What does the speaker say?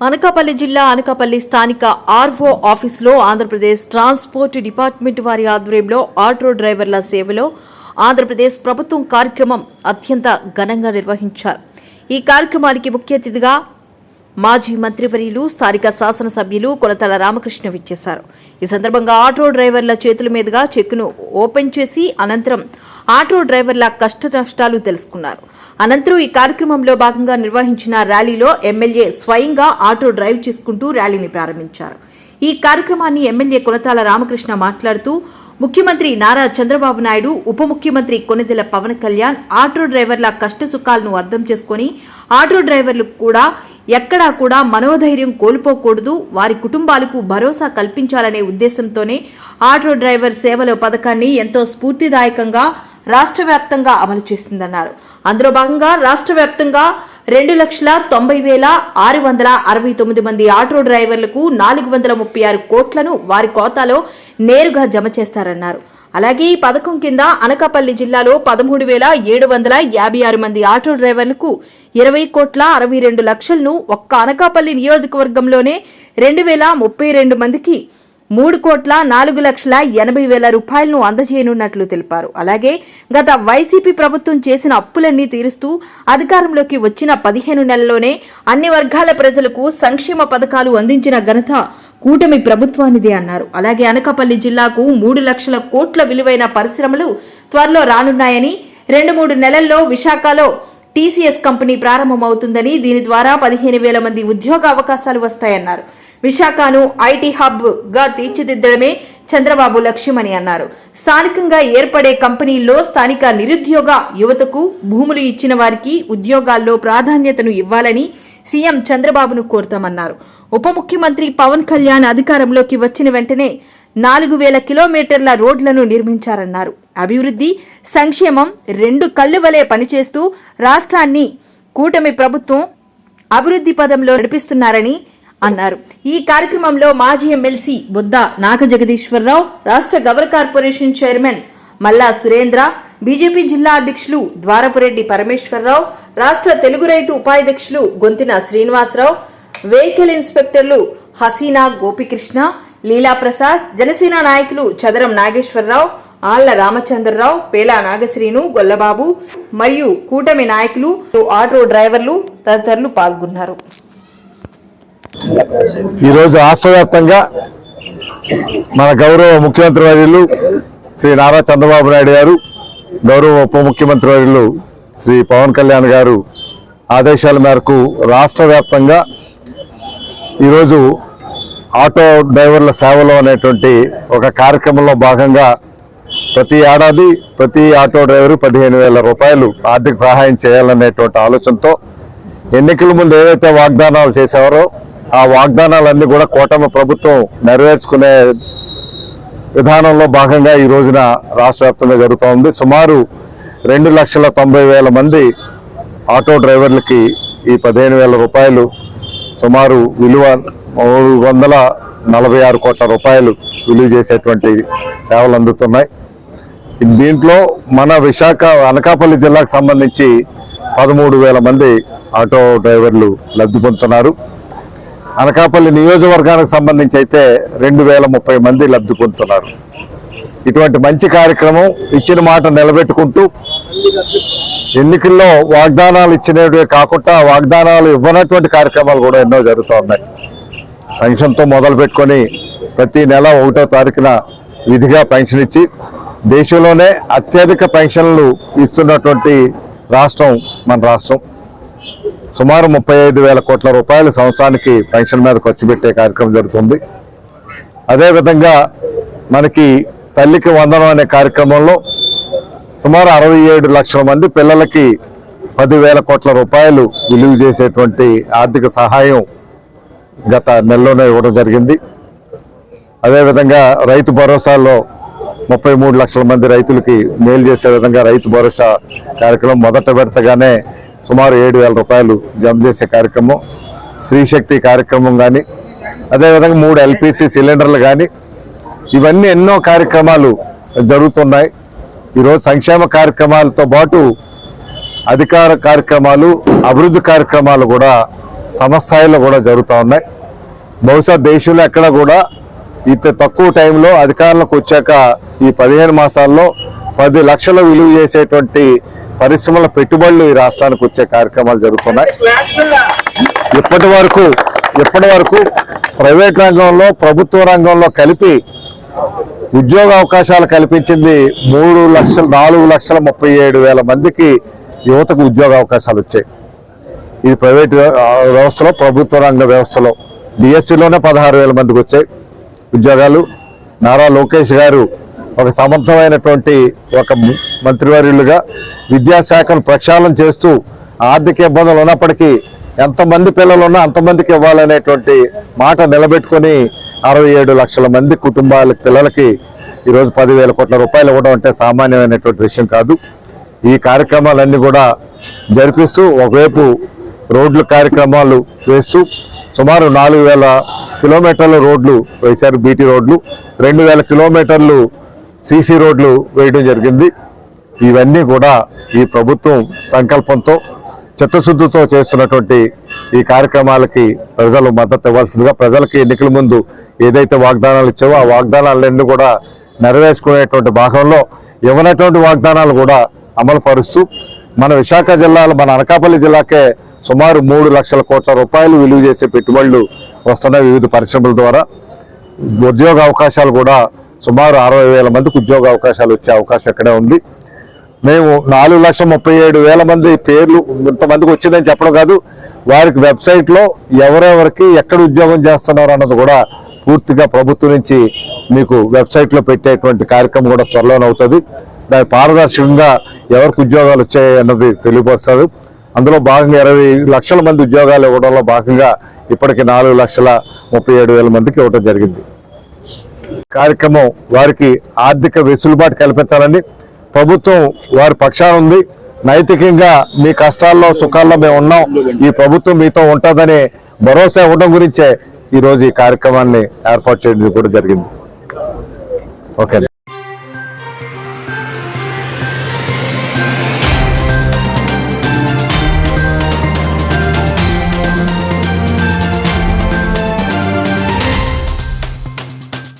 అనకాపల్లి జిల్లా అనకాపల్లి స్థానిక ఆర్వో ఆఫీసులో ఆంధ్రప్రదేశ్ ట్రాన్స్పోర్ట్ డిపార్ట్మెంట్ వారి ఆధ్వర్యంలో ఆటో డ్రైవర్ల సేవలో ఆంధ్రప్రదేశ్ ప్రభుత్వం కార్యక్రమం అత్యంత ఘనంగా నిర్వహించారు. ఈ కార్యక్రమానికి ముఖ్య అతిథిగా మాజీ మంత్రివర్యులు స్థానిక శాసనసభ్యులు కొలతల రామకృష్ణ విచ్చేశారు. ఈ సందర్భంగా ఆటో డ్రైవర్ల చేతుల మీదుగా చెక్కును ఓపెన్ చేసి అనంతరం ఆటో డ్రైవర్ల కష్ట నష్టాలు తెలుసుకున్నారు. అనంతరం ఈ కార్యక్రమంలో భాగంగా నిర్వహించిన ర్యాలీలో ఎమ్మెల్యే స్వయంగా ఆటో డ్రైవ్ చేసుకుంటూ ర్యాలీని ప్రారంభించారు. ఈ కార్యక్రమాన్ని ఎమ్మెల్యే కొనతాల రామకృష్ణ మాట్లాడుతూ ముఖ్యమంత్రి నారా చంద్రబాబు నాయుడు ఉప ముఖ్యమంత్రి కొనిదెల పవన్ కళ్యాణ్ ఆటో డ్రైవర్ల కష్ట సుఖాలను అర్థం చేసుకుని ఆటో డ్రైవర్లు కూడా ఎక్కడా కూడా మనోధైర్యం కోల్పోకూడదు వారి కుటుంబాలకు భరోసా కల్పించాలనే ఉద్దేశంతోనే ఆటో డ్రైవర్ సేవల పథకాన్ని ఎంతో స్ఫూర్తిదాయకంగా రాష్ట్ర వ్యాప్తంగా అమలు చేసిందన్నారు. అందులో భాగంగా రాష్ట్ర వ్యాప్తంగా రెండు లక్షల తొంభై వేల ఆరు వందల అరవై తొమ్మిది మంది ఆటో డ్రైవర్లకు నాలుగు వందల ముప్పై ఆరు కోట్లను వారి ఖాతాలో నేరుగా జమ చేస్తారన్నారు. అలాగే ఈ పథకం కింద అనకాపల్లి జిల్లాలో పదమూడు వేల ఏడు వందల యాభై ఆరు మంది ఆటో డ్రైవర్లకు ఇరవై కోట్ల అరవై రెండు లక్షలను ఒక్క అనకాపల్లి నియోజకవర్గంలోనే రెండు వేల ముప్పై రెండు మందికి మూడు కోట్ల నాలుగు లక్షల ఎనభై వేల రూపాయలను అందజేయనున్నట్లు తెలిపారు. అలాగే గత వైసీపీ ప్రభుత్వం చేసిన అప్పులన్నీ తీరుస్తూ అధికారంలోకి వచ్చిన పదిహేను నెలల్లోనే అన్ని వర్గాల ప్రజలకు సంక్షేమ పథకాలు అందించిన ఘనత కూటమి ప్రభుత్వానిదే అన్నారు. అలాగే అనకాపల్లి జిల్లాకు మూడు లక్షల కోట్ల విలువైన పరిశ్రమలు త్వరలో రానున్నాయని రెండు మూడు నెలల్లో విశాఖలో టీసీఎస్ కంపెనీ ప్రారంభమవుతుందని దీని ద్వారా పదిహేను వేల మంది ఉద్యోగ అవకాశాలు వస్తాయన్నారు. విశాఖను ఐటీ హబ్గా తీర్చిదిద్దడమే చంద్రబాబు లక్ష్యమని అన్నారు. స్థానికంగా ఏర్పడే కంపెనీల్లో స్థానిక నిరుద్యోగ యువతకు భూములు ఇచ్చిన వారికి ఉద్యోగాల్లో ప్రాధాన్యతను ఇవ్వాలని సీఎం చంద్రబాబును కోరుతామన్నారు. ఉప ముఖ్యమంత్రి పవన్ కళ్యాణ్ అధికారంలోకి వచ్చిన వెంటనే నాలుగు వేల కిలోమీటర్ల రోడ్లను నిర్మించారన్నారు. అభివృద్ధి సంక్షేమం రెండు కళ్ళు వలె పనిచేస్తూ రాష్ట్రాన్ని కూటమి ప్రభుత్వం అభివృద్ధి పదంలో నడిపిస్తున్నారని అన్నారు. ఈ కార్యక్రమంలో మాజీ ఎమ్మెల్సీ బుద్ధ నాగ జగదీశ్వరరావు రాష్ట్ర గవర్ కార్పొరేషన్ చైర్మన్ మల్లా సురేంద్ర బీజేపీ జిల్లా అధ్యక్షులు ద్వారపురెడ్డి పరమేశ్వరరావు రాష్ట్ర తెలుగు రైతు ఉపాధ్యక్షులు గొంతిన శ్రీనివాసరావు వెహికల్ ఇన్స్పెక్టర్లు హసీనా గోపికృష్ణ లీలాప్రసాద్ జనసేన నాయకులు చదరం నాగేశ్వరరావు ఆళ్ళ రామచంద్రరావు పేలా నాగశ్రీను గొల్లబాబు మరియు కూటమి నాయకులు ఆటో డ్రైవర్లు తదితరులు పాల్గొన్నారు. ఈరోజు రాష్ట్ర వ్యాప్తంగా మన గౌరవ ముఖ్యమంత్రి వర్యులు శ్రీ నారా చంద్రబాబు నాయుడు గారు గౌరవ ఉప ముఖ్యమంత్రి వర్యులు శ్రీ పవన్ కళ్యాణ్ గారు ఆదేశాల మేరకు రాష్ట్ర వ్యాప్తంగా ఈరోజు ఆటో డ్రైవర్ల సేవలు అనేటువంటి ఒక కార్యక్రమంలో భాగంగా ప్రతి ఏడాది ప్రతి ఆటో డ్రైవర్ పదిహేను వేల రూపాయలు ఆర్థిక సహాయం చేయాలనేటువంటి ఆలోచనతో ఎన్నికల ముందు ఏదైతే వాగ్దానాలు చేసేవారో ఆ వాగ్దానాలన్నీ కూడా కూటమి ప్రభుత్వం నెరవేర్చుకునే విధానంలో భాగంగా ఈ రోజున రాష్ట్ర వ్యాప్తంగా జరుగుతూ ఉంది. సుమారు రెండు లక్షల తొంభై వేల మంది ఆటో డ్రైవర్లకి ఈ పదిహేను వేల రూపాయలు సుమారు విలువ మూడు వందల నలభై ఆరు కోట్ల రూపాయలు విలువ చేసేటువంటి సేవలు అందుతున్నాయి. దీంట్లో మన విశాఖ అనకాపల్లి జిల్లాకు సంబంధించి పదమూడు వేల మంది ఆటో డ్రైవర్లు లబ్ధి పొందుతున్నారు. అనకాపల్లి నియోజకవర్గానికి సంబంధించి అయితే రెండు వేల ముప్పై మంది లబ్ధి పొందుతున్నారు. ఇటువంటి మంచి కార్యక్రమం ఇచ్చిన మాట నిలబెట్టుకుంటూ ఎన్నికల్లో వాగ్దానాలు ఇచ్చినవే కాకుండా వాగ్దానాలు ఇవ్వనటువంటి కార్యక్రమాలు కూడా ఎన్నో జరుగుతూ ఉన్నాయి. పెన్షన్తో మొదలు పెట్టుకొని ప్రతి నెల ఒకటో తారీఖున విధిగా పెన్షన్ ఇచ్చి దేశంలోనే అత్యధిక పెన్షన్లు ఇస్తున్నటువంటి రాష్ట్రం మన రాష్ట్రం. సుమారు ముప్పై ఐదు వేల కోట్ల రూపాయలు సంవత్సరానికి పెన్షన్ మీద ఖర్చు పెట్టే కార్యక్రమం జరుగుతుంది. అదేవిధంగా మనకి తల్లికి వందనం అనే కార్యక్రమంలో సుమారు అరవై ఏడు లక్షల మంది పిల్లలకి పదివేల కోట్ల రూపాయలు విలువ చేసేటువంటి ఆర్థిక సహాయం గత నెలలోనే ఇవ్వడం జరిగింది. అదేవిధంగా రైతు భరోసాలో ముప్పై మూడు లక్షల మంది రైతులకి మేలు చేసే విధంగా రైతు భరోసా కార్యక్రమం మొదట పెడతగానే సుమారు ఏడు వేల రూపాయలు జమ చేసే కార్యక్రమం స్త్రీశక్తి కార్యక్రమం కానీ అదేవిధంగా మూడు ఎల్పిసి సిలిండర్లు కానీ ఇవన్నీ ఎన్నో కార్యక్రమాలు జరుగుతున్నాయి. ఈరోజు సంక్షేమ కార్యక్రమాలతో పాటు అధికార కార్యక్రమాలు అభివృద్ధి కార్యక్రమాలు కూడా సమస్థాయిలో కూడా జరుగుతూ ఉన్నాయి. బహుశా దేశంలో ఎక్కడ కూడా ఇంత తక్కువ టైంలో అధికారంలోకి వచ్చాక ఈ పదిహేను మాసాల్లో పది లక్షల విలువ చేసేటువంటి పరిశ్రమల పెట్టుబడులు ఈ రాష్ట్రానికి వచ్చే కార్యక్రమాలు జరుగుతున్నాయి. ఇప్పటి వరకు ఇప్పటి వరకు ప్రైవేట్ రంగంలో ప్రభుత్వ రంగంలో కలిపి ఉద్యోగ అవకాశాలు కల్పించింది మూడు లక్షల నాలుగు లక్షల ముప్పై ఏడు వేల మందికి యువతకు ఉద్యోగ అవకాశాలు వచ్చాయి. ఇది ప్రైవేట్ వ్యవస్థలో ప్రభుత్వ రంగ వ్యవస్థలో డిఎస్సిలోనే పదహారు వేల మందికి వచ్చాయి ఉద్యోగాలు. నారా లోకేష్ గారు ఒక సమర్థమైనటువంటి ఒక మంత్రివర్యులుగా విద్యాశాఖను ప్రక్షాళన చేస్తూ ఆర్థిక ఇబ్బందులు ఉన్నప్పటికీ ఎంతమంది పిల్లలు ఉన్నా అంతమందికి ఇవ్వాలనేటువంటి మాట నిలబెట్టుకొని అరవై ఏడు లక్షల మంది కుటుంబాల పిల్లలకి ఈరోజు పదివేల కోట్ల రూపాయలు ఇవ్వడం అంటే సామాన్యమైనటువంటి విషయం కాదు. ఈ కార్యక్రమాలన్నీ కూడా జరిపిస్తూ ఒకవైపు రోడ్లు కార్యక్రమాలు చేస్తూ సుమారు నాలుగు వేల కిలోమీటర్ల రోడ్లు వేశారు బీటీ రోడ్లు రెండు వేల కిలోమీటర్లు సీసీ రోడ్లు వేయడం జరిగింది. ఇవన్నీ కూడా ఈ ప్రభుత్వం సంకల్పంతో చిత్తశుద్ధితో చేస్తున్నటువంటి ఈ కార్యక్రమాలకి ప్రజలు మద్దతు ఇవ్వాల్సిందిగా ప్రజలకి ఎన్నికల ముందు ఏదైతే వాగ్దానాలు ఇచ్చావో ఆ వాగ్దానాలన్నీ కూడా నెరవేర్చుకునేటువంటి భాగంలో ఇవ్వనటువంటి వాగ్దానాలు కూడా అమలు పరుస్తూ మన విశాఖ జిల్లాలో మన అనకాపల్లి జిల్లాకే సుమారు మూడు లక్షల కోట్ల రూపాయలు విలువ చేసే పెట్టుబడులు వస్తున్నాయి వివిధ పరిశ్రమల ద్వారా ఉద్యోగ అవకాశాలు కూడా సుమారు అరవై వేల మందికి ఉద్యోగ అవకాశాలు వచ్చే అవకాశం ఇక్కడే ఉంది. మేము నాలుగు లక్షల ముప్పై ఏడు వేల మంది పేర్లు ఇంతమందికి వచ్చిందని చెప్పడం కాదు. వారికి వెబ్సైట్లో ఎవరెవరికి ఎక్కడ ఉద్యోగం చేస్తున్నారు అన్నది కూడా పూర్తిగా ప్రభుత్వం నుంచి మీకు వెబ్సైట్లో పెట్టేటువంటి కార్యక్రమం కూడా త్వరలోనే అవుతుంది. దాని పారదర్శకంగా ఎవరికి ఉద్యోగాలు వచ్చాయి అన్నది తెలియపరుస్తుంది. అందులో భాగంగా ఇరవై లక్షల మంది ఉద్యోగాలు ఇవ్వడంలో భాగంగా ఇప్పటికి నాలుగు లక్షల ముప్పై ఏడు వేల మందికి ఇవ్వడం జరిగింది. కార్యక్రమం వారికి ఆర్థిక వెసులుబాటు కల్పించాలని ప్రభుత్వం వారి పక్షాన ఉంది. నైతికంగా మీ కష్టాల్లో సుఖాల్లో మేము ఉన్నాం. ఈ ప్రభుత్వం మీతో ఉంటుందని భరోసా ఇవ్వడం గురించే ఈ రోజు ఈ కార్యక్రమాన్ని ఏర్పాటు చేయడం కూడా జరిగింది. ఓకే